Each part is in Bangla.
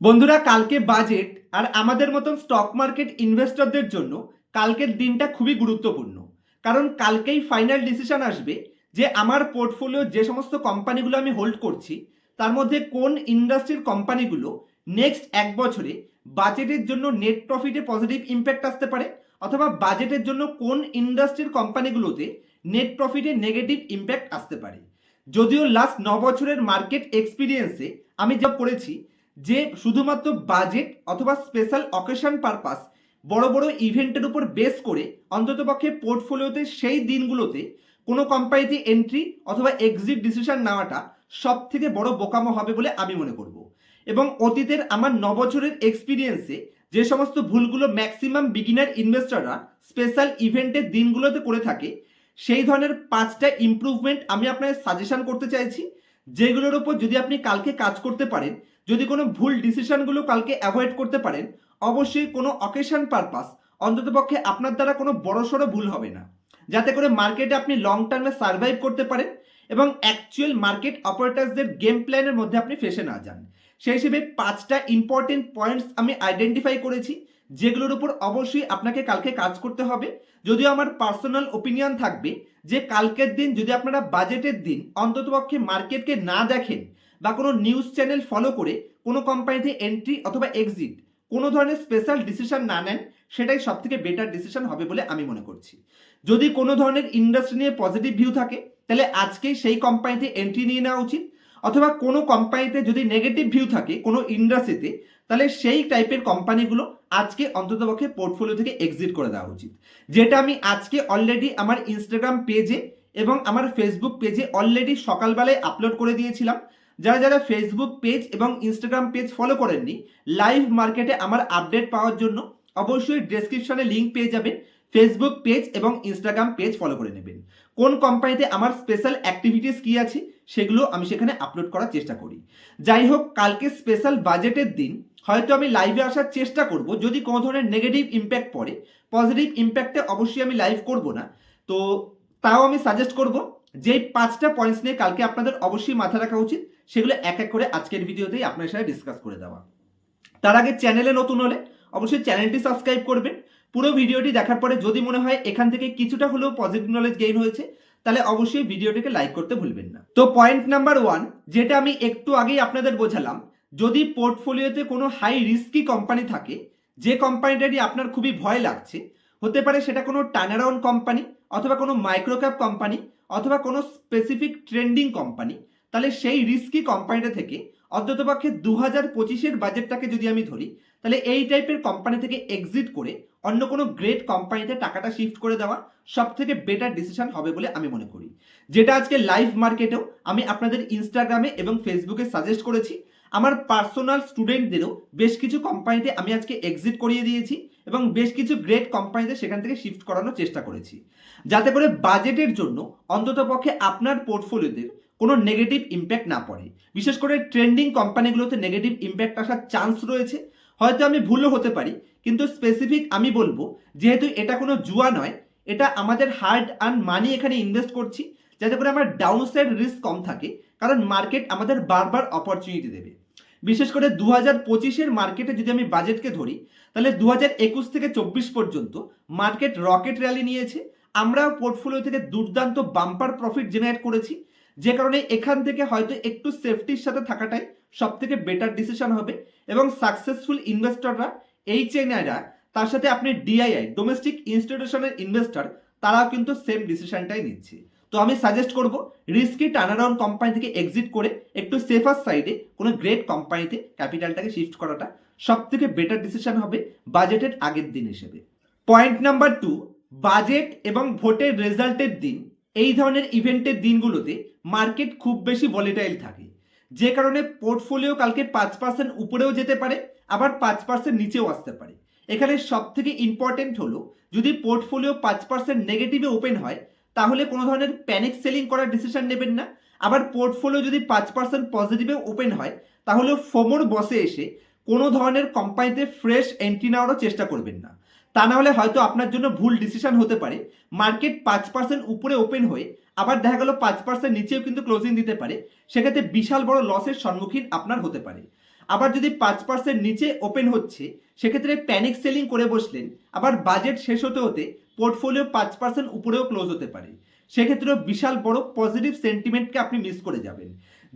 বন্ধুরা, কালকে বাজেট আর আমাদের মতন স্টক মার্কেট ইনভেস্টরদের জন্য কালকের দিনটা খুবই গুরুত্বপূর্ণ। কারণ কালকেই ফাইনাল ডিসিশন আসবে যে আমার পোর্টফোলিও যে সমস্ত কোম্পানিগুলো আমি হোল্ড করছি, তার মধ্যে কোন ইন্ডাস্ট্রির কোম্পানিগুলো নেক্সট এক বছরে বাজেটের জন্য নেট প্রফিটে পজিটিভ ইম্প্যাক্ট আসতে পারে, অথবা বাজেটের জন্য কোন ইন্ডাস্ট্রির কোম্পানিগুলোতে নেট প্রফিটে নেগেটিভ ইম্প্যাক্ট আসতে পারে। যদিও লাস্ট ন বছরের মার্কেট এক্সপিরিয়েন্সে আমি যা করেছি যে শুধুমাত্র বাজেট অথবা স্পেশাল অকেশন পারপাস বড় বড় ইভেন্টের উপর বেস করে অন্ততপক্ষে পোর্টফোলিওতে সেই দিনগুলোতে কোনো কোম্পানিতে এন্ট্রি অথবা এক্সিট ডিসিশন নেওয়াটা সব থেকে বড় বোকামো হবে বলে আমি মনে করব। এবং অতীতের আমার ন বছরের এক্সপিরিয়েন্সে যে সমস্ত ভুলগুলো ম্যাক্সিমাম বিগিনার ইনভেস্টররা স্পেশাল ইভেন্টের দিনগুলোতে করে থাকে, সেই ধরনের পাঁচটা ইমপ্রুভমেন্ট আমি আপনার সাজেশন করতে চাইছি, যেগুলোর ওপর যদি আপনি কালকে কাজ করতে পারেন যদি কোনো ভুল ডিসিশনগুলো কালকে অ্যাভয়েড করতে পারেন, অবশ্যই কোনো অকেশন পারপাস অন্ততপক্ষে আপনার দ্বারা কোনো বড়সড় ভুল হবে না। যাতে করে মার্কেটে আপনি লং টার্মে সার্ভাইভ করতে পারেন এবং অ্যাকচুয়াল মার্কেট অপারেটার্সদের গেম প্ল্যানের মধ্যে আপনি ফেসে না যান। সেই হিসেবে পাঁচটা ইম্পর্টেন্ট পয়েন্টস আমি আইডেন্টিফাই করেছি, যেগুলোর উপর অবশ্যই আপনাকে কালকে কাজ করতে হবে। যদিও আমার পার্সোনাল ওপিনিয়ন থাকবে যে কালকের দিন যদি আপনারা বাজেটের দিন অন্ততপক্ষে মার্কেটকে না দেখেন বা কোনো নিউজ চ্যানেল ফলো করে কোনো কোম্পানিতে এন্ট্রি অথবা এক্সিট কোনো ধরনের স্পেশাল ডিসিশন না নেন, সেটাই সব থেকে বেটার ডিসিশন হবে বলে আমি মনে করছি। যদি কোনো ধরনের ইন্ডাস্ট্রি নিয়ে পজিটিভ ভিউ থাকে, তাহলে আজকেই সেই কোম্পানিতে এন্ট্রি নিয়ে নেওয়া উচিত। অথবা কোনো কোম্পানিতে যদি নেগেটিভ ভিউ থাকে, কোনো ইন্ডাস্ট্রিতে তাহলে সেই টাইপের কোম্পানিগুলো আজকে অন্ততপক্ষে পোর্টফোলিও থেকে এক্সিট করে দেওয়া উচিত। যেটা আমি আজকে অলরেডি আমার ইনস্টাগ্রাম পেজে এবং আমার ফেসবুক পেজে অলরেডি সকালবেলায় আপলোড করে দিয়েছিলাম। যারা যারা ফেসবুক পেজ এবং ইনস্টাগ্রাম পেজ ফলো করেননি লাইভ মার্কেটে আমার আপডেট পাওয়ার জন্য অবশ্যই ডেসক্রিপশনে লিঙ্ক পেয়ে যাবেন। ফেসবুক পেজ এবং ইনস্টাগ্রাম পেজ ফলো করে নেবেন। কোন কোম্পানিতে আমার স্পেশাল অ্যাক্টিভিটিস কী আছে, সেগুলো আমি সেখানে আপলোড করার চেষ্টা করি। যাই হোক, কালকে স্পেশাল বাজেটের দিন হয়তো আমি লাইভে আসার চেষ্টা করব। যদি কোনো ধরনের নেগেটিভ ইম্প্যাক্ট পড়ে পজিটিভ ইম্প্যাক্টে অবশ্যই আমি লাইভ করব না। তো তাও আমি সাজেস্ট করব, যেই পাঁচটা পয়েন্টস নিয়ে কালকে আপনাদের অবশ্যই মাথা রাখা উচিত, সেগুলো এক এক করে আজকের ভিডিওতেই আপনার সাথে ডিসকাস করে দেওয়া। তার আগে চ্যানেলে নতুন হলে অবশ্যই চ্যানেলটি সাবস্ক্রাইব করবেন। পুরো ভিডিওটি দেখার পরে যদি মনে হয় এখান থেকে কিছুটা হলেও পজিটিভ নলেজ গেইন হয়েছে, তাহলে অবশ্যই ভিডিওটিকে লাইক করতে ভুলবেন না। তো পয়েন্ট নাম্বার ওয়ান যেটা আমি একটু আগেই আপনাদের বোঝালাম যদি পোর্টফোলিওতে কোনো হাই রিস্কি কোম্পানি থাকে, যে কোম্পানিটারই আপনার খুবই ভয় লাগছে, হতে পারে সেটা কোনো টার্নারাউন্ড কোম্পানি অথবা কোনো মাইক্রোক্যাপ কোম্পানি অথবা কোনো স্পেসিফিক ট্রেন্ডিং কোম্পানি তাহলে সেই রিস্কি কোম্পানিটা থেকে অন্ততপক্ষে দু হাজার পঁচিশের বাজেটটাকে যদি আমি ধরি, তাহলে এই টাইপের কোম্পানি থেকে এক্সিট করে অন্য কোনো গ্রেট কোম্পানিতে টাকাটা শিফট করে দেওয়া সব থেকে বেটার ডিসিশন হবে বলে আমি মনে করি। যেটা আজকে লাইভ মার্কেটেও আমি আপনাদের ইনস্টাগ্রামে এবং ফেসবুকে সাজেস্ট করেছি। আমার পার্সোনাল স্টুডেন্টদেরও বেশ কিছু কোম্পানিতে আমি আজকে এক্সিট করিয়ে দিয়েছি এবং বেশ কিছু গ্রেট কোম্পানিতে সেখান থেকে শিফট করানোর চেষ্টা করেছি। যাতে করে বাজেটের জন্য অন্ততপক্ষে আপনার পোর্টফোলিওতে কোনো নেগেটিভ ইম্প্যাক্ট না পড়ে। বিশেষ করে ট্রেন্ডিং কোম্পানিগুলোতে নেগেটিভ ইম্প্যাক্ট আসার চান্স রয়েছে। হয়তো আমি ভুলও হতে পারি, কিন্তু স্পেসিফিক আমি বলব, যেহেতু এটা কোনো জুয়া নয়, এটা আমাদের হার্ড আর্ন মানি এখানে ইনভেস্ট করছি। যাতে করে আমার ডাউন সাইড রিস্ক কম থাকে, কারণ মার্কেট আমাদের বারবার অপরচুনিটি দেবে। বিশেষ করে দু হাজার পঁচিশের মার্কেটে যদি আমি বাজেটকে ধরি, তাহলে দু হাজার একুশ থেকে চব্বিশ পর্যন্ত মার্কেট রকেট র্যালি নিয়েছে। আমরা পোর্টফোলিও থেকে দুর্দান্ত বাম্পার প্রফিট জেনারেট করেছি, যে কারণে এখান থেকে হয়তো একটু সেফটির সাথে থাকাটাই সব থেকে বেটার ডিসিশন হবে এবং সাকসেসফুল ইনভেস্টররা চেনারা তার সাথে আপনি ডিআইআই ডোমেস্টিক ইনস্টিটিউশনের ইনভেস্টর তারাও কিন্তু সেম ডিসিশনটাই নিচ্ছে। তো আমি সাজেস্ট করব রিস্কি টার্নারাউন্ড কোম্পানি থেকে এক্সিট করে একটু সেফার সাইডে কোনো গ্রেট কোম্পানিতে ক্যাপিটালটাকে শিফট করাটা সব থেকে বেটার ডিসিশন হবে বাজেটের আগের দিন হিসেবে। পয়েন্ট নাম্বার টু বাজেট এবং ভোটের রেজাল্টের দিন, এই ধরনের ইভেন্টের দিনগুলোতে মার্কেট খুব বেশি ভলিটাইল থাকে। যে কারণে পোর্টফোলিও কালকে পাঁচ পার্সেন্ট উপরেও যেতে পারে, আবার পাঁচ পার্সেন্ট নিচেও আসতে পারে। এখানে সব থেকে ইম্পর্টেন্ট হলো, যদি পোর্টফোলিও পাঁচ পার্সেন্ট নেগেটিভে ওপেন হয় তাহলে কোনো ধরনের প্যানিক সেলিং করার ডিসিশন নেবেন না। আবার পোর্টফোলিও যদি পাঁচ পার্সেন্ট পজিটিভে ওপেন হয় তাহলে ফোমোর বসে এসে কোনো ধরনের কোম্পানিতে ফ্রেশ এন্ট্রি নেওয়ারও চেষ্টা করবেন না। তা না হলে হয়তো আপনার জন্য ভুল ডিসিশন হতে পারে। মার্কেট পাঁচ পার্সেন্ট উপরে ওপেন হয়ে আবার দেখা গেল পাঁচ পার্সেন্ট নিচেও কিন্তু ক্লোজিং দিতে পারে। সেক্ষেত্রে বিশাল বড় লসের সম্মুখীন আপনার হতে পারে। আবার যদি পাঁচ পার্সেন্ট নিচে ওপেন হচ্ছে, সেক্ষেত্রে প্যানিক সেলিং করে বসলেন, আবার বাজেট শেষ হতে হতে পোর্টফোলিও পাঁচ পার্সেন্ট উপরেও ক্লোজ হতে পারে। সেক্ষেত্রেও বিশাল বড় পজিটিভ সেন্টিমেন্টকে আপনি মিস করে যাবেন।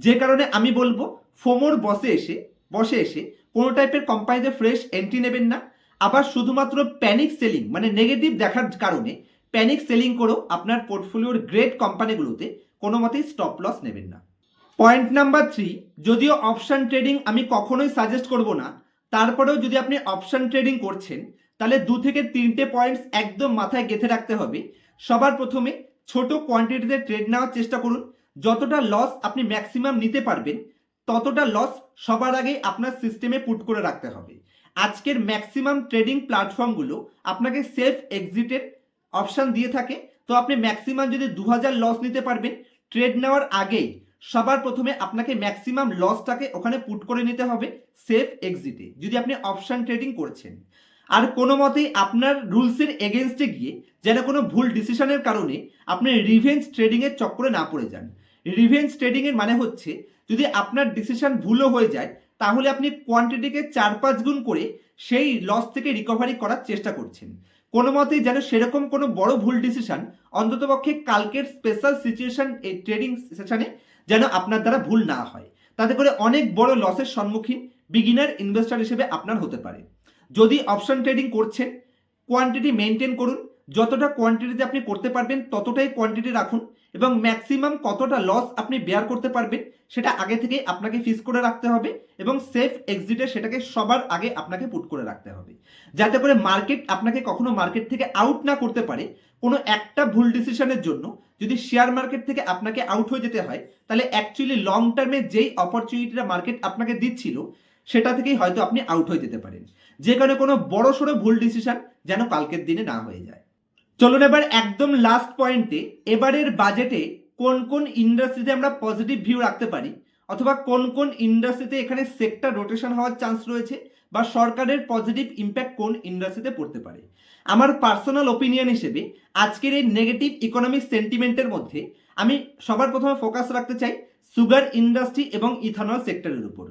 যে কারণে আমি বলব, ফোমোর বসে এসে বসে এসে কোনো টাইপের কোম্পানিতে ফ্রেশ এন্ট্রি নেবেন না। আবার শুধুমাত্র প্যানিক সেলিং মানে নেগেটিভ দেখার কারণে প্যানিক সেলিং করেও আপনার পোর্টফোলিওর গ্রেট কোম্পানিগুলোতে কোনো মতেই স্টপ লস নেবেন না। পয়েন্ট নাম্বার থ্রি যদিও অপশান ট্রেডিং আমি কখনোই সাজেস্ট করব না, তারপরেও যদি আপনি অপশান ট্রেডিং করছেন তাহলে দু থেকে তিনটে পয়েন্টস একদম মাথায় গেঁথে রাখতে হবে। সবার প্রথমে ছোট কোয়ান্টিটিতে ট্রেড নেওয়ার চেষ্টা করুন। যতটা লস আপনি ম্যাক্সিমাম নিতে পারবেন, ততটা লস সবার আগে আপনার সিস্টেমে পুট করে রাখতে হবে। আজকের ম্যাক্সিমাম ট্রেডিং প্ল্যাটফর্মগুলো আপনাকে সেফ এক্সিটের অপশান দিয়ে থাকে। তো আপনি ম্যাক্সিমাম যদি দু হাজার লস নিতে পারবেন ট্রেড নেওয়ার আগেই সবার প্রথমে আপনাকে ম্যাক্সিমাম লসটাকে ওখানে পুট করে নিতে হবে সেফ এক্সিটে যদি আপনি অপশান ট্রেডিং করছেন। আর কোনো মতেই আপনার রুলসের এগেনস্টে গিয়ে যেন কোনো ভুল ডিসিশনের কারণে আপনি রিভেঞ্জ ট্রেডিংয়ের চক্করে না পড়ে যান। রিভেঞ্জ ট্রেডিংয়ের মানে হচ্ছে যদি আপনার ডিসিশন ভুলও হয়ে যায়, তাহলে আপনি কোয়ান্টিটিকে চার পাঁচ গুণ করে সেই লস থেকে রিকভারি করার চেষ্টা করছেন। কোনো মতেই যেন সেরকম কোনো বড় ভুল ডিসিশন অন্ততপক্ষে কালকের স্পেশাল সিচুয়েশন এই ট্রেডিং সেশনে যেন আপনার দ্বারা ভুল না হয়। তাতে করে অনেক বড় লসের সম্মুখীন বিগিনার ইনভেস্টর হিসেবে আপনার হতে পারে। যদি অপশন ট্রেডিং করছেন কোয়ান্টিটি মেনটেন করুন। যতটা কোয়ান্টিটিতে আপনি করতে পারবেন, ততটাই কোয়ান্টিটি রাখুন এবং ম্যাক্সিমাম কতটা লস আপনি বেয়ার করতে পারবেন, সেটা আগে থেকে আপনাকে ফিক্স করে রাখতে হবে এবং সেফ এক্সিটে সেটাকে সবার আগে আপনাকে পুট করে রাখতে হবে। যাতে করে মার্কেট আপনাকে কখনো মার্কেট থেকে আউট না করতে পারে, কোনো একটা ভুল ডিসিশনের জন্য যদি শেয়ার মার্কেট থেকে আপনাকে আউট হয়ে যেতে হয়, তাহলে অ্যাকচুয়ালি লং টার্মে যেই অপরচুনিটিটা মার্কেট আপনাকে দিচ্ছিল, সেটা থেকেই হয়তো আপনি আউট হয়ে যেতে পারেন। যে কারণে কোনো বড় সড়ো ভুল ডিসিশন যেন কালকের দিনে না হয়ে যায়। চলুন এবার একদম লাস্ট পয়েন্টে এবারের বাজেটে কোন কোন ইন্ডাস্ট্রিতে আমরা পজিটিভ ভিউ রাখতে পারি? অথবা কোন কোন ইন্ডাস্ট্রিতে এখানে সেক্টর রোটেশন হওয়ার চান্স রয়েছে? বা সরকারের পজিটিভ ইম্প্যাক্ট কোন ইন্ডাস্ট্রিতে পড়তে পারে? আমার পার্সোনাল ওপিনিয়ন হিসেবে আজকের এই নেগেটিভ ইকোনমিক সেন্টিমেন্টের মধ্যে আমি সবার প্রথমে ফোকাস রাখতে চাই সুগার ইন্ডাস্ট্রি এবং ইথানল সেক্টরের উপর।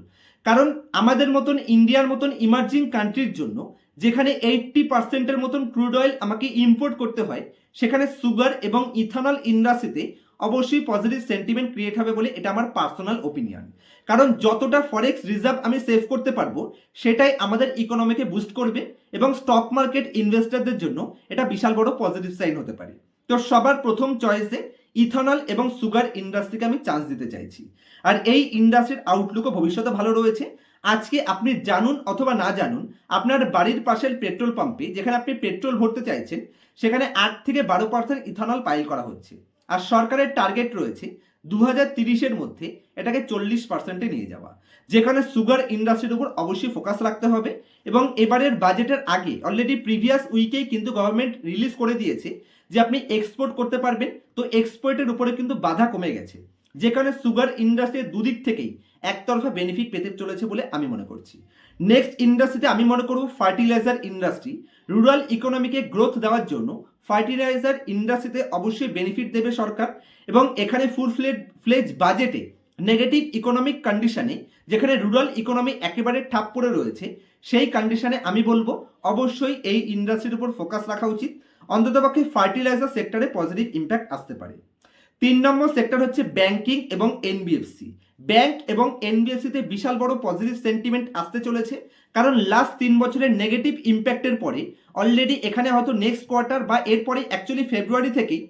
কারণ আমাদের মতন ইন্ডিয়ার মতন ইমার্জিং কান্ট্রির জন্য যেখানে এইটটি পার্সেন্টের মতন ক্রুড অয়েল আমাকে ইম্পোর্ট করতে হয়, সেখানে সুগার এবং ইথানল ইন্ডাস্ট্রিতে অবশ্যই পজিটিভ সেন্টিমেন্ট ক্রিয়েট হবে বলে এটা আমার পার্সোনাল ওপিনিয়ন কারণ যতটা ফরেক্স রিজার্ভ আমি সেভ করতে পারব, সেটাই আমাদের ইকোনমিকে বুস্ট করবে এবং স্টক মার্কেট ইনভেস্টরদের জন্য এটা বিশাল বড় পজিটিভ সাইন হতে পারে। তো সবার প্রথম চয়েসে ইথানল এবং সুগার ইন্ডাস্ট্রিকে আমি চান্স দিতে চাইছি। আর এই ইন্ডাস্ট্রির আউটলুকও ভবিষ্যতে ভালো রয়েছে। আজকে আপনি জানুন অথবা না জানুন, আপনার বাড়ির পাশের পেট্রোল পাম্পে যেখানে আপনি পেট্রোল ভরতে চাইছেন, সেখানে আট থেকে বারো পার্সেন্ট ইথানল পাইল করা হচ্ছে। আর সরকারের টার্গেট রয়েছে দু হাজার তিরিশের মধ্যে এটাকে চল্লিশ পার্সেন্টে নিয়ে যাওয়া। যেখানে সুগার ইন্ডাস্ট্রির উপর অবশ্যই ফোকাস রাখতে হবে। এবং এবারের বাজেটের আগে অলরেডি প্রিভিয়াস উইকেই কিন্তু গভর্নমেন্ট রিলিজ করে দিয়েছে যে আপনি এক্সপোর্ট করতে পারবেন, তো এক্সপোর্টের উপরে কিন্তু বাধা কমে গেছে। যেখানে সুগার ইন্ডাস্ট্রির দুদিক থেকেই একতরফা বেনিফিট পেতে চলেছে বলে আমি মনে করছি। নেক্সট ইন্ডাস্ট্রিতে আমি মনে করব ফার্টিলাইজার ইন্ডাস্ট্রি রুরাল ইকোনমিকে গ্রোথ দেওয়ার জন্য ফার্টিলাইজার ইন্ডাস্ট্রিতে অবশ্যই বেনিফিট দেবে সরকার এবং এখানে ফুল ফ্লেড ফ্লেজ বাজেটে নেগেটিভ ইকোনমিক কন্ডিশনে যেখানে রুরাল ইকোনমি একেবারে ঠাপ পড়ে রয়েছে, সেই কন্ডিশনে আমি বলব, অবশ্যই এই ইন্ডাস্ট্রির উপর ফোকাস রাখা উচিত। অন্ততপক্ষে ফার্টিলাইজার সেক্টরে পজিটিভ ইম্প্যাক্ট আসতে পারে। তিন নম্বর সেক্টর হচ্ছে ব্যাংকিং এবং এনবিএফসি ব্যাংক এবং এনবিএফসিতে বিশাল বড় পজিটিভ সেন্টিমেন্ট আসতে চলেছে, কারণ লাস্ট তিন বছরের নেগেটিভ ইম্প্যাক্টের পরে অলরেডি এখানে হয়তো নেক্সট কোয়ার্টার বা এরপরে অ্যাকচুয়ালি ফেব্রুয়ারি থেকেই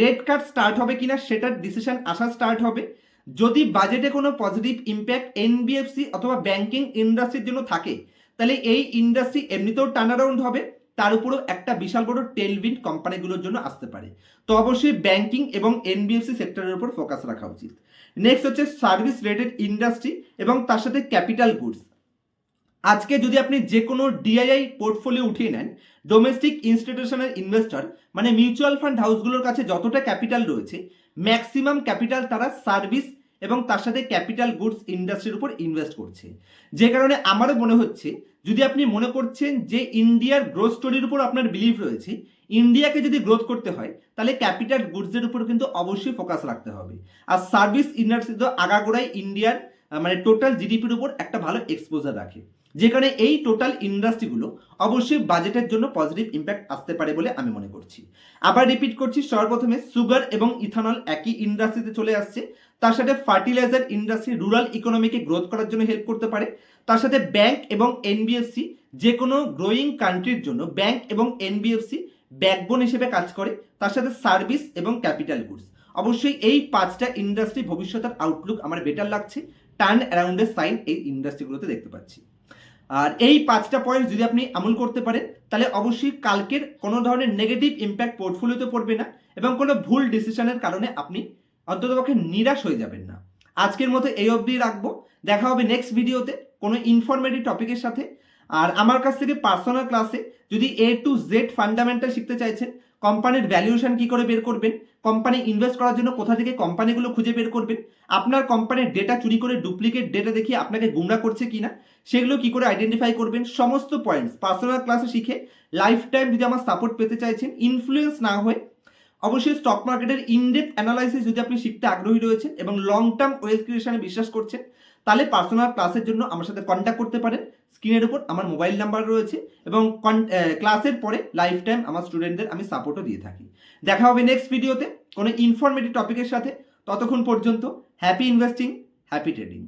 রেড কার্ড স্টার্ট হবে কিনা সেটার ডিসিশন আসা স্টার্ট হবে। যদি বাজেটে কোনো পজিটিভ ইম্প্যাক্ট এনবিএফসি অথবা ব্যাংকিং ইন্ডাস্ট্রির জন্য থাকে, তাহলে এই ইন্ডাস্ট্রি এমনিতেও টার্ন হবে। তার উপরও একটা বিশাল বড় টেলবিন কোম্পানিগুলোর জন্য আসতে পারে। তো অবশ্যই ব্যাংকিং এবং এনবিএফসি সেক্টরের উপর ফোকাস রাখা উচিত। নেক্সট হচ্ছে সার্ভিস রিলেটেড ইন্ডাস্ট্রি এবং তার সাথে ক্যাপিটাল গুডস আজকে যদি আপনি যে কোনো ডিআইআই পোর্টফোলিও উঠিয়ে নেন ডোমেস্টিক ইনস্টিটিউশনাল ইনভেস্টর মানে মিউচুয়াল ফান্ড হাউসগুলোর কাছে যতটা ক্যাপিটাল রয়েছে ম্যাক্সিমাম ক্যাপিটাল তারা সার্ভিস এবং তার সাথে ক্যাপিটাল গুডস ইন্ডাস্ট্রির উপর ইনভেস্ট করছে। যে কারণে আমারও মনে হচ্ছে, যদি আপনি মনে করছেন যে ইন্ডিয়ার গ্রোথ স্টোরির উপর আপনার বিলিভ রয়েছে, ইন্ডিয়াকে যদি গ্রোথ করতে হয়, তাহলে ক্যাপিটাল গুডসের উপর কিন্তু অবশ্যই ফোকাস রাখতে হবে। আর সার্ভিস ইন্ডাস্ট্রি তো আগাগোড়াই ইন্ডিয়ার মানে টোটাল জিডিপির উপর একটা ভালো এক্সপোজার রাখে। যেখানে এই টোটাল ইন্ডাস্ট্রিগুলো অবশ্যই বাজেটের জন্য পজিটিভ ইম্প্যাক্ট আসতে পারে বলে আমি মনে করছি। আবার রিপিট করছি, সর্বপ্রথমে সুগার এবং ইথানল একই ইন্ডাস্ট্রিতে চলে আসছে। তার সাথে ফার্টিলাইজার ইন্ডাস্ট্রি রুরাল ইকোনমিকে গ্রোথ করার জন্য হেল্প করতে পারে। তার সাথে ব্যাংক এবং এনবিএফসি যে কোনো গ্রোয়িং কান্ট্রির জন্য ব্যাংক এবং এনবিএফসি ব্যাকবোন হিসেবে কাজ করে। তার সাথে সার্ভিস এবং ক্যাপিটাল গুডস অবশ্যই এই পাঁচটা ইন্ডাস্ট্রি ভবিষ্যতের আউটলুক আমার বেটার লাগছে। টার্ন অ্যারাউন্ডের সাইন এই ইন্ডাস্ট্রিগুলোতে দেখতে পাচ্ছি। আর এই পাঁচটা পয়েন্ট যদি আপনি আমল করতে পারেন, তাহলে অবশ্যই কালকের কোনো ধরনের নেগেটিভ ইম্প্যাক্ট পোর্টফোলিওতে পড়বে না এবং কোনো ভুল ডিসিশনের কারণে আপনি অন্ততপক্ষে নিরাশ হয়ে যাবেন না। আজকের মতো এই অবধি রাখব। দেখা হবে নেক্সট ভিডিওতে কোনো ইনফরমেটিভ টপিকের সাথে। আর আমার কাছ থেকে পার্সোনাল ক্লাসে যদি এ টু জেড ফান্ডামেন্টাল শিখতে চাইছেন কোম্পানির ভ্যালুয়েশন কি করে বের করবেন? কোম্পানি ইনভেস্ট করার জন্য কোথা থেকে কোম্পানিগুলো খুঁজে বের করবেন? আপনার কোম্পানির ডেটা চুরি করে ডুপ্লিকেট ডেটা দেখিয়ে আপনাকে গুমরা করছে কি না সেগুলো কি করে আইডেন্টিফাই করবেন? সমস্ত পয়েন্টস পার্সোনাল ক্লাসে শিখে লাইফ টাইম যদি আমার সাপোর্ট পেতে চাইছেন ইনফ্লুয়েন্স না হয়ে অবশ্যই স্টক মার্কেটের ইনডেপ অ্যানালাইসিস যদি আপনি শিখতে আগ্রহী রয়েছেন এবং লং টার্ম ওয়েলথ ক্রিয়েশনে বিশ্বাস করছেন, তাহলে পার্সোনাল ক্লাসের জন্য আমার সাথে কন্ট্যাক্ট করতে পারেন। স্ক্রিনের উপর আমার মোবাইল নাম্বার রয়েছে এবং ক্লাসের পরে লাইফ টাইম আমার স্টুডেন্টদের আমি সাপোর্টও দিয়ে থাকি। দেখা হবে নেক্সট ভিডিওতে কোনো ইনফরমেটিভ টপিকের সাথে। ততক্ষণ পর্যন্ত হ্যাপি ইনভেস্টিং হ্যাপি ট্রেডিং